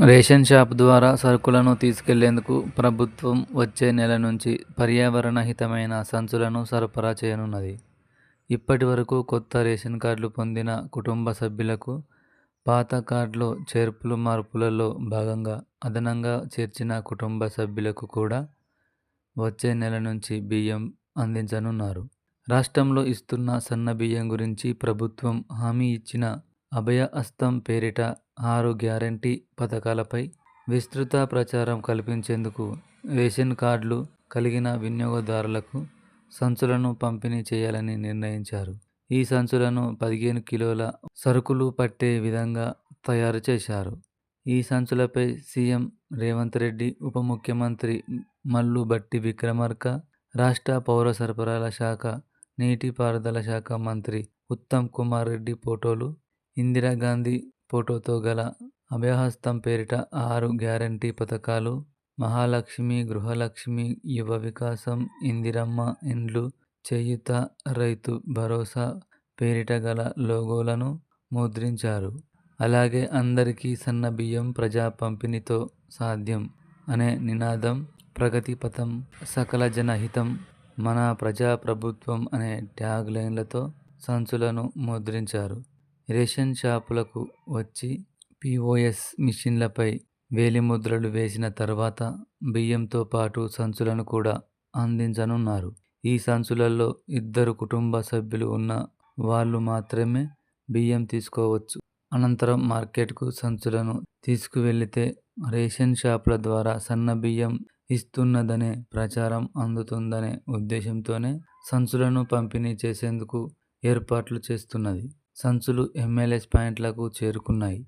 Ration shop ద్వారా సరుకులను తీసుకెళ్ళేందుకు ప్రభుత్వం వచ్చే నెల నుంచి పర్యావరణ హితమైన సంచులను సరఫరా చేయనున్నది. ఇప్పటి వరకు కొత్త రేషన్ కార్డులు పొందిన కుటుంబ సభ్యులకు పాత కార్డులో చేర్పులు మార్పులలో భాగంగా అదనంగా చేర్చిన కుటుంబ సభ్యులకు కూడా వచ్చే నెల నుంచి బియ్యం అందించనున్నారు. రాష్ట్రంలో ఇస్తున్న సన్న బియ్యం గురించి ప్రభుత్వం హామీ ఇచ్చిన అభయ హస్తం పేరిట ఆరు గ్యారంటీ పథకాలపై విస్తృత ప్రచారం కల్పించేందుకు రేషన్ కార్డులు కలిగిన వినియోగదారులకు సంచులను పంపిణీ చేయాలని నిర్ణయించారు. ఈ సంచులను పదిహేను కిలోల సరుకులు పట్టే విధంగా తయారు చేశారు. ఈ సంచులపై సీఎం రేవంత్ రెడ్డి ఉప ముఖ్యమంత్రి మల్లు బట్టి విక్రమార్క, రాష్ట్ర పౌర సరఫరాల శాఖ, నీటిపారుదల శాఖ మంత్రి ఉత్తమ్ కుమార్ రెడ్డి ఫోటోలు, ఇందిరాగాంధీ ఫోటోతో గల అభయహస్తం పేరిట ఆరు గ్యారంటీ పథకాలు, మహాలక్ష్మి, గృహలక్ష్మి, యువ వికాసం, ఇందిరమ్మ ఇండ్లు, చేయూత, రైతు భరోసా పేరిట గల లోగోలను ముద్రించారు. అలాగే అందరికీ సన్న బియ్యం ప్రజా పంపిణీతో సాధ్యం అనే నినాదం, ప్రగతి పథం, సకల జనహితం మన ప్రజా ప్రభుత్వం అనే ట్యాగ్ లైన్లతో సంచులను ముద్రించారు. రేషన్ షాపులకు వచ్చి పీఓఎస్ మిషన్లపై వేలిముద్రలు వేసిన తర్వాత బియ్యంతో పాటు సంచులను కూడా అందించనున్నారు. ఈ సంచులలో ఇద్దరు కుటుంబ సభ్యులు ఉన్న వాళ్ళు మాత్రమే బియ్యం తీసుకోవచ్చు. అనంతరం మార్కెట్కు సంచులను తీసుకువెళితే రేషన్ షాపుల ద్వారా సన్న బియ్యం ఇస్తున్నదనే ప్రచారం అందుతుందనే ఉద్దేశంతోనే సంచులను పంపిణీ చేసేందుకు ఏర్పాట్లు చేస్తున్నది. సంచులు ఎంఎల్ఎస్ పాయింట్లకు చేరుకున్నాయి.